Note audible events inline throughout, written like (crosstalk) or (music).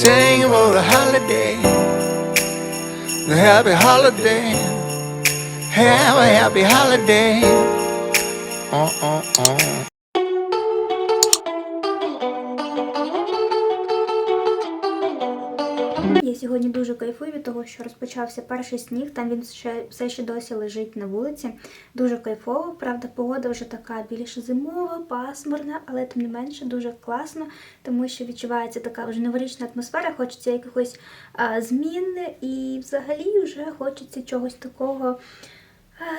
sing about a holiday, a happy holiday, have a happy holiday. Uh, uh, uh. Сьогодні дуже кайфую від того, що розпочався перший сніг. Там він ще все ще досі лежить на вулиці. Дуже кайфово. Правда, погода вже така більш зимова, пасмурна, але тим не менше дуже класно, тому що відчувається така вже новорічна атмосфера. Хочеться якихось а, змін, і взагалі вже хочеться чогось такого.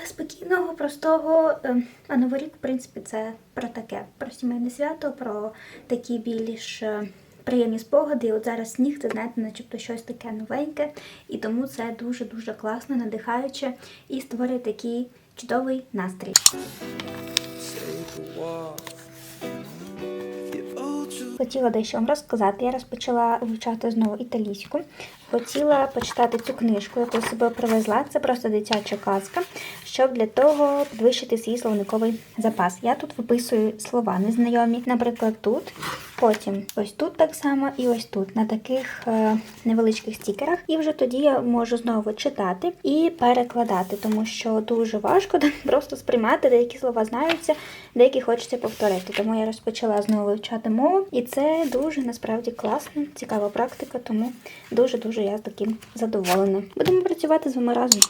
Спокійного, простого, Ем, а Новий рік, в принципі, це про таке, про сімейне свято, про такі більш е, приємні спогади. І от зараз сніг, це знаєте, начебто щось таке новеньке, і тому це дуже-дуже класно, надихаюче і створює такий чудовий настрій. Хотіла дещо вам розказати. Я розпочала вивчати знову італійську. Хотіла почитати цю книжку, яку себе привезла. Це просто дитяча казка, щоб для того підвищити свій словниковий запас. Я тут виписую слова незнайомі, наприклад, тут, потім ось тут так само і ось тут, на таких е, невеличких стікерах. І вже тоді я можу знову читати і перекладати, тому що дуже важко (laughs) просто сприймати, деякі слова знаються, деякі хочеться повторити. Тому я розпочала знову вивчати мову, і це дуже насправді класно, цікава практика, тому дуже-дуже я таким задоволена. Будемо працювати з вами разом.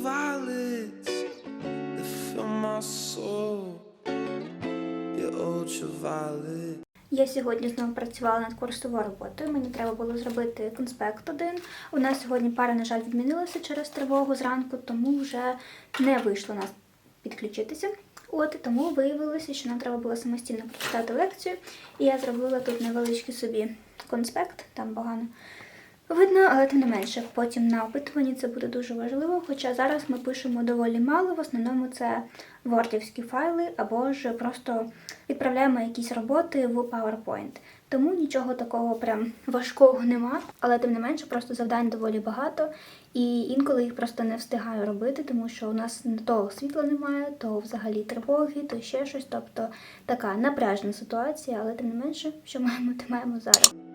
ultraviolet. Я сьогодні знову працювала над курсовою роботою. Мені треба було зробити конспект один. У нас сьогодні пара, на жаль, відмінилася через тривогу зранку, тому вже не вийшло нас підключитися. От тому виявилося, що нам треба було самостійно прочитати лекцію. І я зробила тут невеличкий собі конспект, там погано видно, але тим не менше, потім на опитуванні це буде дуже важливо. Хоча зараз ми пишемо доволі мало, в основному це вордівські файли або ж просто відправляємо якісь роботи в PowerPoint. Тому нічого такого прям важкого нема, але тим не менше, просто завдань доволі багато, і інколи їх просто не встигаю робити, тому що у нас то світла немає, то взагалі тривоги, то ще щось. Тобто така напряжна ситуація, але тим не менше, що маємо, то маємо зараз.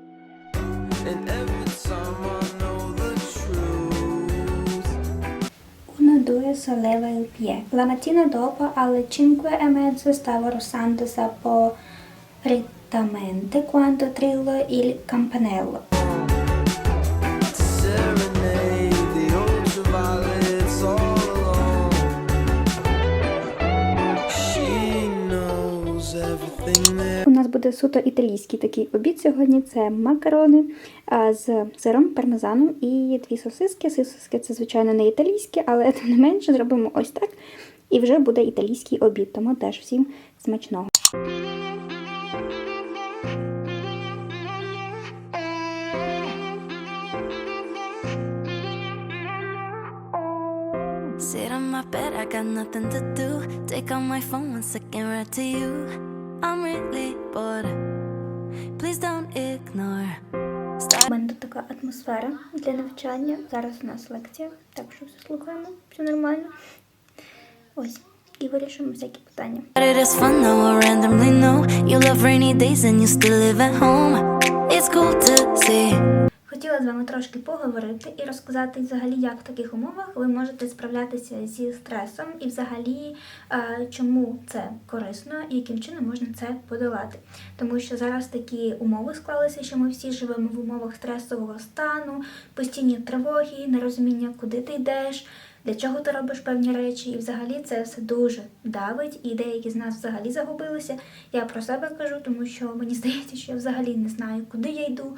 1-2 solleva il piede. La mattina dopo, alle 5.30, stavo russando saporitamente quando trillo il campanello. Нас буде суто італійський такий обід сьогодні. Це макарони з сиром, пармезаном і дві сосиски. Сосиски це, звичайно, не італійські, але (laughs) тим не менше зробимо ось так. І вже буде італійський обід, тому теж всім смачного. Sit on my bed, I got nothing to do. Take out my phone, one second, right to you. I'm really bored. Please don't ignore. У мене тут така атмосфера для навчання. Зараз у нас лекція, так що все слухаємо, все нормально. Ось, і вирішимо всякі питання. But it is fun though, I randomly know you love rainy days and you still live at home. It's cool to see. Хотіла з вами трошки поговорити і розказати взагалі, як в таких умовах ви можете справлятися зі стресом і взагалі е, чому це корисно і яким чином можна це подолати. Тому що зараз такі умови склалися, що ми всі живемо в умовах стресового стану, постійні тривоги, нерозуміння, куди ти йдеш. Для чого ти робиш певні речі, і взагалі це все дуже давить, і деякі з нас взагалі загубилися. Я про себе кажу, тому що мені здається, що я взагалі не знаю, куди я йду,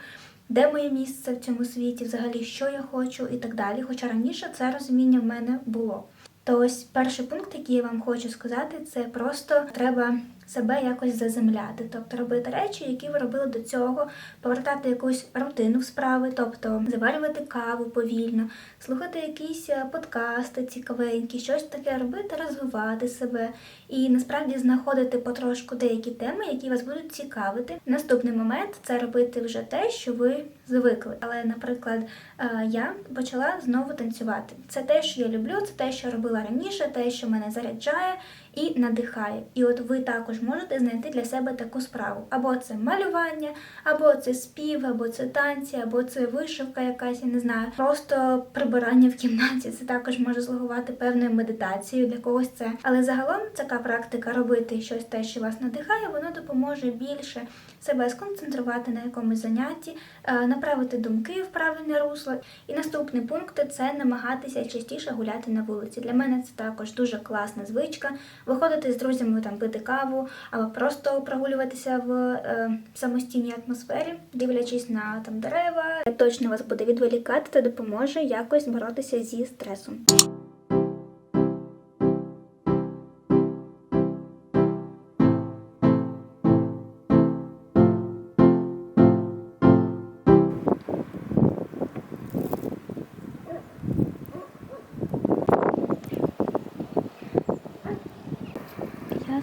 де моє місце в цьому світі, взагалі, що я хочу і так далі. Хоча раніше це розуміння в мене було. То ось перший пункт, який я вам хочу сказати, це просто треба себе якось заземляти, тобто робити речі, які ви робили до цього, повертати якусь рутину в справи, тобто заварювати каву повільно, слухати якісь е, подкасти цікавенькі, щось таке робити, розвивати себе і насправді знаходити потрошку деякі теми, які вас будуть цікавити. Наступний момент це робити вже те, що ви звикли. Але, наприклад, е, я почала знову танцювати. Це те, що я люблю, це те, що робила раніше, те, що мене заряджає. І надихає. І от ви також можете знайти для себе таку справу. Або це малювання, або це спів, або це танці, або це вишивка якась, я не знаю. Просто прибирання в кімнаті. Це також може слугувати певною медитацією для когось це. Але загалом така практика робити щось те, що вас надихає, воно допоможе більше себе сконцентрувати на якомусь занятті, е, направити думки в правильне русло. І наступний пункт це намагатися частіше гуляти на вулиці. Для мене це також дуже класна звичка. Виходити з друзями там пити каву або просто прогулюватися в е, самостійній атмосфері, дивлячись на там дерева. Точно вас буде відволікати та допоможе якось боротися зі стресом.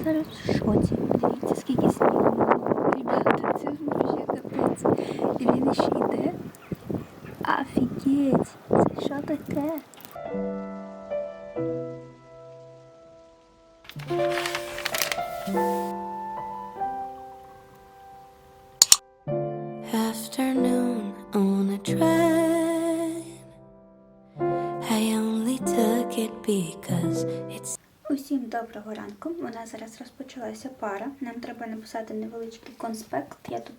Зараз в шоці. Дивіться, скільки снігу. Ребята, це ж вже капець. І він ще йде. Офігеть! Це що таке? Afternoon on a train. I only took it because it's Усім доброго ранку. У нас зараз розпочалася пара. Нам треба написати невеличкий конспект. Я тут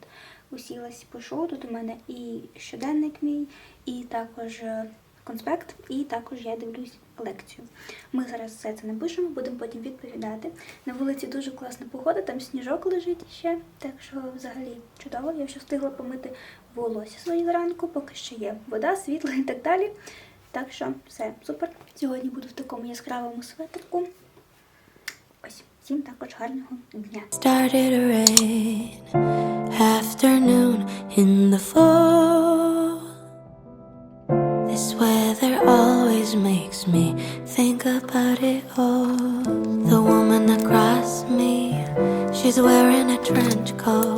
усілась, пишу. Тут у мене і щоденник мій, і також е, конспект, і також я дивлюсь лекцію. Ми зараз все це напишемо, будемо потім відповідати. На вулиці дуже класна погода, там сніжок лежить ще, так що взагалі чудово. Я вже встигла помити волосся свої зранку, поки ще є вода, світло і так далі. Так що все супер. Сьогодні буду в такому яскравому светрику. Ось, всім також гарного дня. started to rain. Afternoon in the fall. This weather always makes me think about it all. The woman across me, she's wearing a trench coat,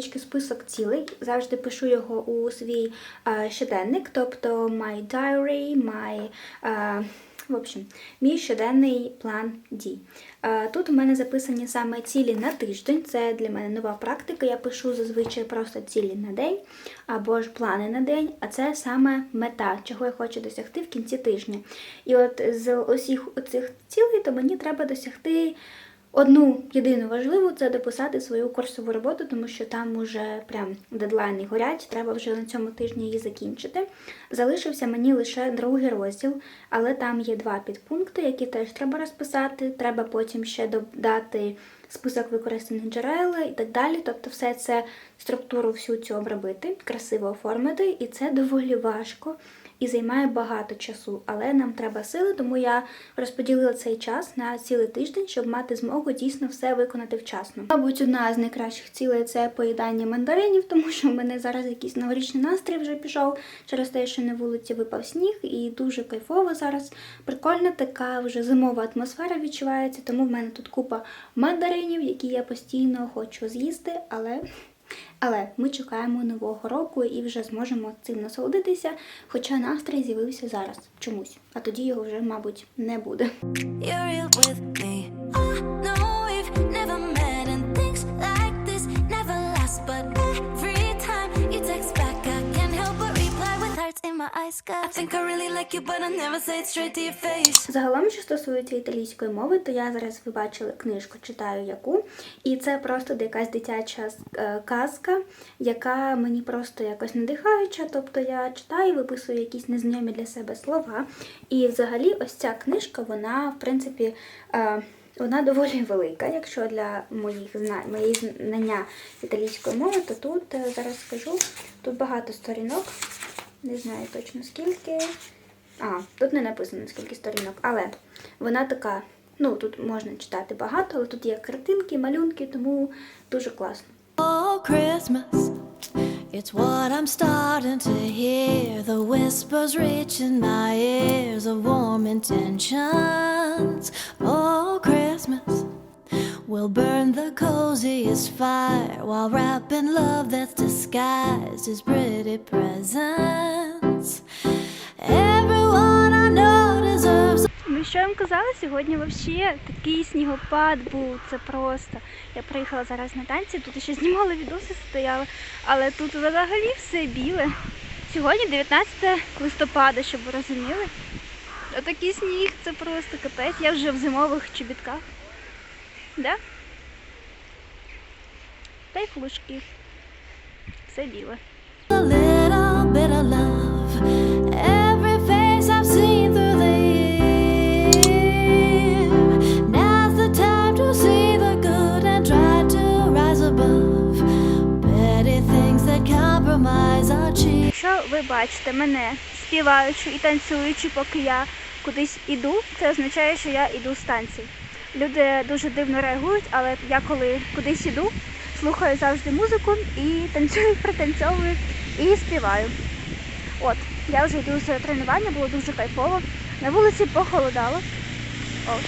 Невеличкий список цілей. Завжди пишу його у свій е, щоденник, тобто my diary, my, е, в общем, мій щоденний план дій. Е, тут у мене записані саме цілі на тиждень. Це для мене нова практика. Я пишу зазвичай просто цілі на день або ж плани на день, а це саме мета, чого я хочу досягти в кінці тижня. І от з усіх цих цілей, то мені треба досягти. Одну єдину важливу це дописати свою курсову роботу, тому що там уже прям дедлайни горять, треба вже на цьому тижні її закінчити. Залишився мені лише другий розділ, але там є два підпункти, які теж треба розписати. Треба потім ще додати список використаних джерел і так далі. Тобто, все це структуру всю цю обробити, красиво оформити, і це доволі важко і займає багато часу, але нам треба сили, тому я розподілила цей час на цілий тиждень, щоб мати змогу дійсно все виконати вчасно. Мабуть, одна з найкращих цілей це поїдання мандаринів, тому що в мене зараз якийсь новорічний настрій вже пішов через те, що на вулиці випав сніг, і дуже кайфово зараз. Прикольна така вже зимова атмосфера відчувається, тому в мене тут купа мандаринів, які я постійно хочу з'їсти, але. Але ми чекаємо нового року і вже зможемо цим насолодитися, хоча настрій з'явився зараз чомусь, а тоді його вже, мабуть, не буде. Загалом, що стосується італійської мови, то я зараз ви бачили книжку, читаю яку, і це просто якась дитяча е, казка, яка мені просто якось надихаюча. Тобто я читаю, виписую якісь незнайомі для себе слова. І взагалі, ось ця книжка, вона, в принципі, е, вона доволі велика. Якщо для моїх зна... моєї знання італійської мови, то тут е, зараз скажу, тут багато сторінок, не знаю точно скільки. А, тут не написано скільки сторінок, але вона така. Ну, тут можна читати багато, але тут є картинки, малюнки, тому дуже класно. Oh, Christmas. It's what I'm starting to hear. The whispers reaching my ears of warm intentions. Oh, Christmas. We'll burn the coziest fire while wrapping love that's disguised as pretty presents. Everyone I know deserves Ну, що я вам казала, сьогодні взагалі такий снігопад був, це просто. Я приїхала зараз на танці, тут ще знімала відоси, стояли, але тут взагалі все біле. Сьогодні 19 листопада, щоб ви розуміли. Отакий сніг, це просто капець. Я вже в зимових чобітках. Да? Та й флушки. Все біле. Якщо ви бачите мене співаючи і танцюючи, поки я кудись іду, це означає, що я іду з танців. Люди дуже дивно реагують, але я коли кудись іду, слухаю завжди музику і танцюю, (laughs) пританцьовую і співаю. От, я вже йду з тренування, було дуже кайфово. На вулиці похолодало. О.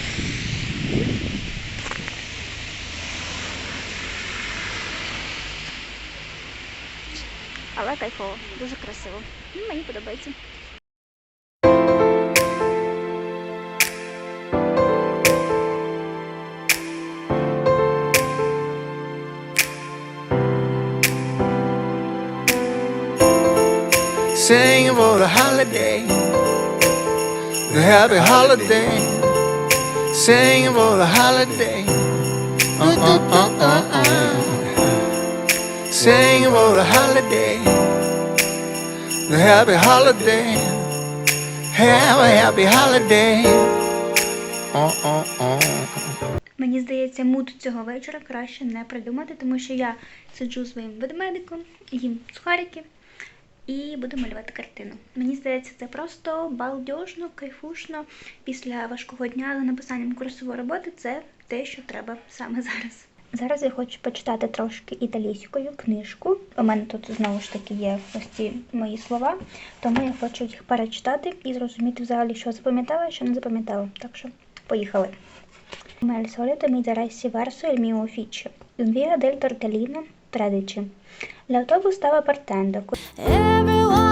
Але кайфово, дуже красиво. Мені подобається. Singing for the holiday, the happy holiday. Singing for the holiday. Uh, uh, uh, uh, uh. Singing for the holiday, the happy holiday. Have a happy holiday. Uh, uh, uh. Мені здається, мут цього вечора краще не придумати, тому що я сиджу своїм ведмедиком, їм сухарики і буду малювати картину. Мені здається, це просто балдежно, кайфушно після важкого дня за написанням курсової роботи. Це те, що треба саме (laughs) зараз. Зараз я хочу почитати трошки італійською книжку. У мене тут знову ж таки є ось ці мої слова, тому я хочу їх перечитати і зрозуміти взагалі, що запам'ятала, що не запам'ятала. Так що поїхали. Come al solito mi diressi verso il mio ufficio, via del 13. L'autobus stava partendo. Everyone